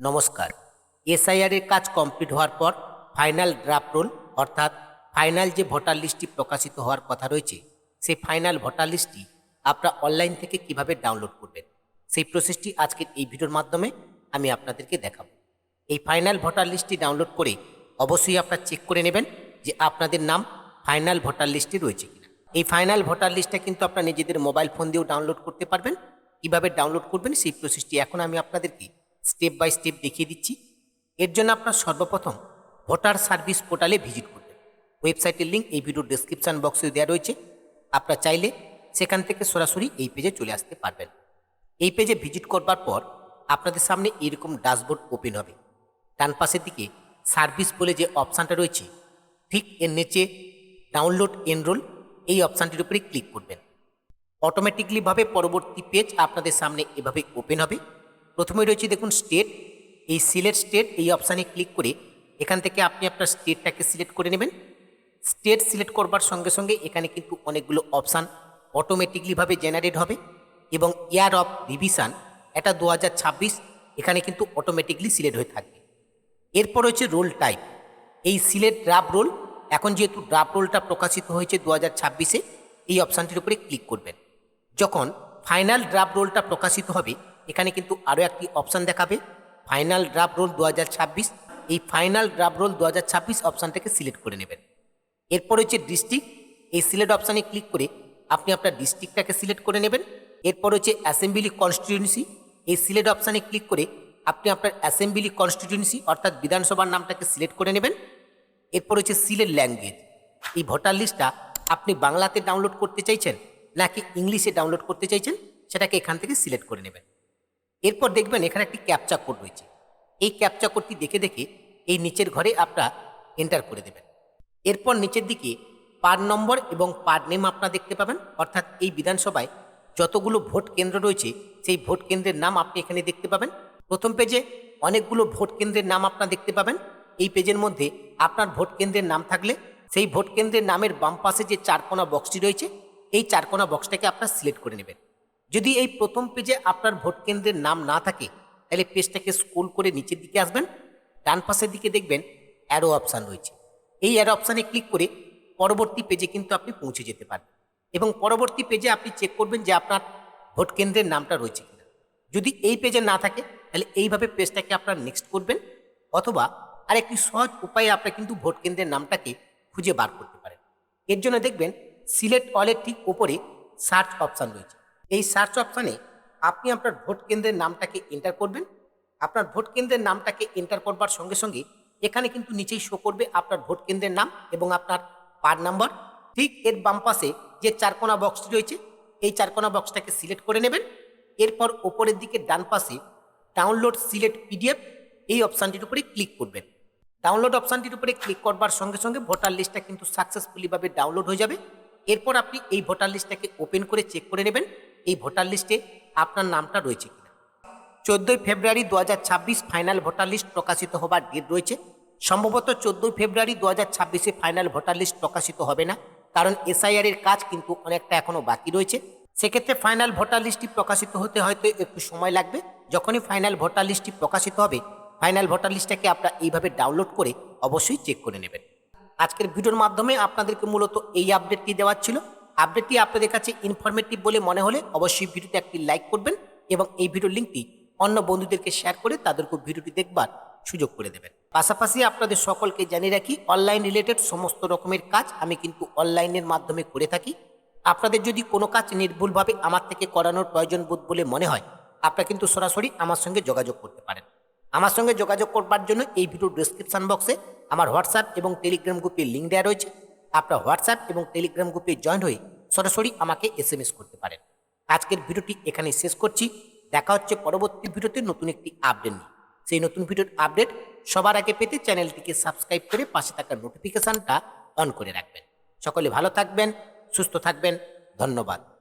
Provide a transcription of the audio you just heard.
নমস্কার। এসআইআর এর কাজ কমপ্লিট হওয়ার পর ফাইনাল ড্রাফট রোল, অর্থাৎ ফাইনাল যে ভোটার লিস্টটি প্রকাশিত হওয়ার কথা রয়েছে, সেই ফাইনাল ভোটার লিস্টটি আপনারা অনলাইন থেকে কীভাবে ডাউনলোড করবেন, সেই প্রসেসটি আজকের এই ভিডিওর মাধ্যমে আমি আপনাদেরকে দেখাবো। এই ফাইনাল ভোটার লিস্টটি ডাউনলোড করে অবশ্যই আপনারা চেক করে নেবেন যে আপনাদের নাম ফাইনাল ভোটার লিস্টে রয়েছে কিনা। এই ফাইনাল ভোটার লিস্টটা কিন্তু আপনারা নিজেদের মোবাইল ফোন দিয়েও ডাউনলোড করতে পারবেন। কীভাবে ডাউনলোড করবেন সেই প্রসেসটি এখন আমি আপনাদেরকে স্টেপ বাই স্টেপ দেখিয়ে দিচ্ছি। এর জন্য আপনার সর্বপ্রথম ভোটার সার্ভিস পোর্টালে ভিজিট করবেন ওয়েবসাইটের লিঙ্ক এই ভিডিওর ডেসক্রিপশন বক্সে দেওয়া রয়েছে। আপনারা চাইলে সেখান থেকে সরাসরি এই পেজে চলে আসতে পারবেন। এই পেজে ভিজিট করবার পর আপনাদের সামনে এরকম ড্যাশবোর্ড ওপেন হবে। ডান পাশের দিকে সার্ভিস বলে যে অপশানটা রয়েছে, ঠিক এর নিচে ডাউনলোড এনরোল এই অপশানটির উপরে ক্লিক করবেন। অটোমেটিকলিভাবে পরবর্তী পেজ আপনাদের সামনে এভাবে ওপেন হবে। প্রথমে রয়েছে দেখুন স্টেট এই সিলেক্ট স্টেট এই অপশানে ক্লিক করে এখান থেকে আপনি আপনার স্টেটটাকে সিলেক্ট করে নেবেন। স্টেট সিলেক্ট করবার সঙ্গে সঙ্গে এখানে কিন্তু অনেকগুলো অপশান অটোমেটিকলিভাবে জেনারেট হবে এবং ইয়ার অফ রিভিশন এটা দু হাজার ছাব্বিশ, এখানে কিন্তু অটোমেটিকলি সিলেক্ট হয়ে থাকবে। এরপর হচ্ছে রোল টাইপ এই সিলেক্ট ড্রাফট রোল এখন যেহেতু ড্রাফট রোলটা প্রকাশিত হয়েছে দু হাজার ছাব্বিশে, এই অপশানটির উপরে ক্লিক করবেন। যখন ফাইনাল ড্রাফট রোলটা প্রকাশিত হবে এখানে কিন্তু আরও একটি অপশান দেখাবে। ফাইনাল ড্রাফট রোল দু হাজার ছাব্বিশ, এই ফাইনাল ড্রাফট রোল দু হাজার ছাব্বিশ অপশানটাকে সিলেক্ট করে নেবেন। এরপর হচ্ছে ডিস্ট্রিক্ট এই সিলেক্ট অপশানে ক্লিক করে আপনি আপনার ডিস্ট্রিক্টটাকে সিলেক্ট করে নেবেন। এরপর হচ্ছে অ্যাসেম্বলি কনস্টিটিউয়েন্সি এই সিলেক্ট অপশানে ক্লিক করে আপনি আপনার অ্যাসেম্বলি কনস্টিটিউয়েন্সি অর্থাৎ বিধানসভার নামটাকে সিলেক্ট করে নেবেন। এরপর হচ্ছে সিলেট ল্যাঙ্গুয়েজ এই ভোটার লিস্টটা আপনি বাংলাতে ডাউনলোড করতে চাইছেন নাকি ইংলিশে ডাউনলোড করতে চাইছেন, সেটাকে এখান থেকে সিলেক্ট করে নেবেন। এরপর দেখবেন এখানে একটি ক্যাপচা কোড রয়েছে। এই ক্যাপচা কোডটি দেখে দেখে এই নিচের ঘরে আপনারা এন্টার করে দেবেন। এরপর নিচের দিকে পার নম্বর এবং পার নেম আপনারা দেখতে পাবেন। অর্থাৎ এই বিধানসভায় যতগুলো ভোট কেন্দ্র রয়েছে, সেই ভোট কেন্দ্রের নাম আপনি এখানে দেখতে পাবেন। প্রথম পেজে অনেকগুলো ভোট কেন্দ্রের নাম আপনারা দেখতে পাবেন। এই পেজের মধ্যে আপনার ভোট কেন্দ্রের নাম থাকলে সেই ভোট কেন্দ্রের নামের বাম পাশে যে চারকোনা বক্সটি রয়েছে, এই চারকোনা বক্সটাকে আপনার সিলেক্ট করে নেবেন। যদি এই প্রথম পেজে আপনার ভোট কেন্দ্রের নাম না থাকে, তাহলে পেজটাকে স্ক্রোল করে নিচের দিকে আসবেন, ডান পাশের দিকে দেখবেন অ্যারো অপশান রয়েছে। এই অ্যারো অপশানে ক্লিক করে পরবর্তী পেজে কিন্তু আপনি পৌঁছে যেতে পারবেন এবং পরবর্তী পেজে আপনি চেক করবেন যে আপনার ভোট কেন্দ্রের নামটা রয়েছে কিনা। যদি এই পেজে না থাকে, তাহলে এইভাবে পেজটাকে আপনার নেক্সট করবেন অথবা আরেকটি সহজ উপায়ে আপনি কিন্তু ভোট কেন্দ্রের নামটাকে খুঁজে বার করতে পারেন। এর জন্য দেখবেন সিলেক্ট অলের ঠিক ওপরে সার্চ অপশান রয়েছে। এই সার্চ অপশানে আপনি আপনার ভোট কেন্দ্রের নামটাকে এন্টার করবেন। আপনার ভোট কেন্দ্রের নামটাকে এন্টার করবার সঙ্গে সঙ্গে এখানে কিন্তু নিচেই শো করবে আপনার ভোট কেন্দ্রের নাম এবং আপনার পার নাম্বার ঠিক এর বাম পাশে যে চারকোনা বক্সটি রয়েছে, এই চারকোনা বক্সটাকে সিলেক্ট করে নেবেন। এরপর ওপরের দিকে ডান পাশে ডাউনলোড সিলেক্ট পিডিএফ এই অপশানটির উপরে ক্লিক করবেন। ডাউনলোড অপশানটির উপরে ক্লিক করবার সঙ্গে সঙ্গে ভোটার লিস্টটা কিন্তু সাকসেসফুলিভাবে ডাউনলোড হয়ে যাবে। এরপর আপনি এই ভোটার লিস্টটাকে ওপেন করে চেক করে নেবেন। এই ভোটার লিস্টে আপনার নামটা রয়েছে কিনা? চোদ্দোই ফেব্রুয়ারি দু হাজার ছাব্বিশ ফাইনাল ভোটার লিস্ট প্রকাশিত হবার ডেট রয়েছে। সম্ভবত চোদ্দোই ফেব্রুয়ারি দু হাজার ছাব্বিশে ফাইনাল ভোটার লিস্ট প্রকাশিত হবে না, কারণ এসআইআর এর কাজ কিন্তু অনেকটা এখনও বাকি রয়েছে। সেক্ষেত্রে ফাইনাল ভোটার লিস্টটি প্রকাশিত হতে হয়তো একটু সময় লাগবে। যখনই ফাইনাল ভোটার লিস্টটি প্রকাশিত হবে ফাইনাল ভোটার লিস্টটাকে আপনারা এইভাবে ডাউনলোড করে অবশ্যই চেক করে নেবেন। আজকের ভিডিওর মাধ্যমে আপনাদেরকে মূলত এই আপডেটটি দেওয়ার ছিল? আপডেটটি আপনাদের কাছে ইনফরমেটিভ বলে মনে হলে অবশ্যই ভিডিওতে একটি লাইক করবেন এবং এই ভিডিওর লিঙ্কটি অন্য বন্ধুদেরকে শেয়ার করে তাদেরকে ভিডিওটি দেখবার সুযোগ করে দেবেন। পাশাপাশি আপনাদের সকলকে জানিয়ে রাখি অনলাইন রিলেটেড সমস্ত রকমের কাজ আমি কিন্তু অনলাইনের মাধ্যমে করে থাকি। আপনাদের যদি কোনো কাজ নির্ভুলভাবে আমার থেকে করানোর প্রয়োজন বোধ বলে মনে হয়, আপনারা কিন্তু সরাসরি আমার সঙ্গে যোগাযোগ করতে পারেন। আমার সঙ্গে যোগাযোগ করবার জন্য এই ভিডিওর ডিসক্রিপশন বক্সে আমার হোয়াটসঅ্যাপ এবং টেলিগ্রাম গ্রুপের লিঙ্ক দেওয়া রয়েছে। আপনার হোয়াটসঅ্যাপ এবং টেলিগ্রাম গ্রুপে জয়েন হয়ে সরাসরি আমাকে এস করতে পারেন। আজকের ভিডিওটি এখানে শেষ করছি। দেখা হচ্ছে পরবর্তী ভিডিওতে নতুন একটি আপডেট নিয়ে। সেই নতুন ভিডিওর আপডেট সবার আগে পেতে চ্যানেলটিকে সাবস্ক্রাইব করে পাশে থাকা নোটিফিকেশানটা অন করে রাখবেন। সকলে ভালো থাকবেন, সুস্থ থাকবেন। ধন্যবাদ।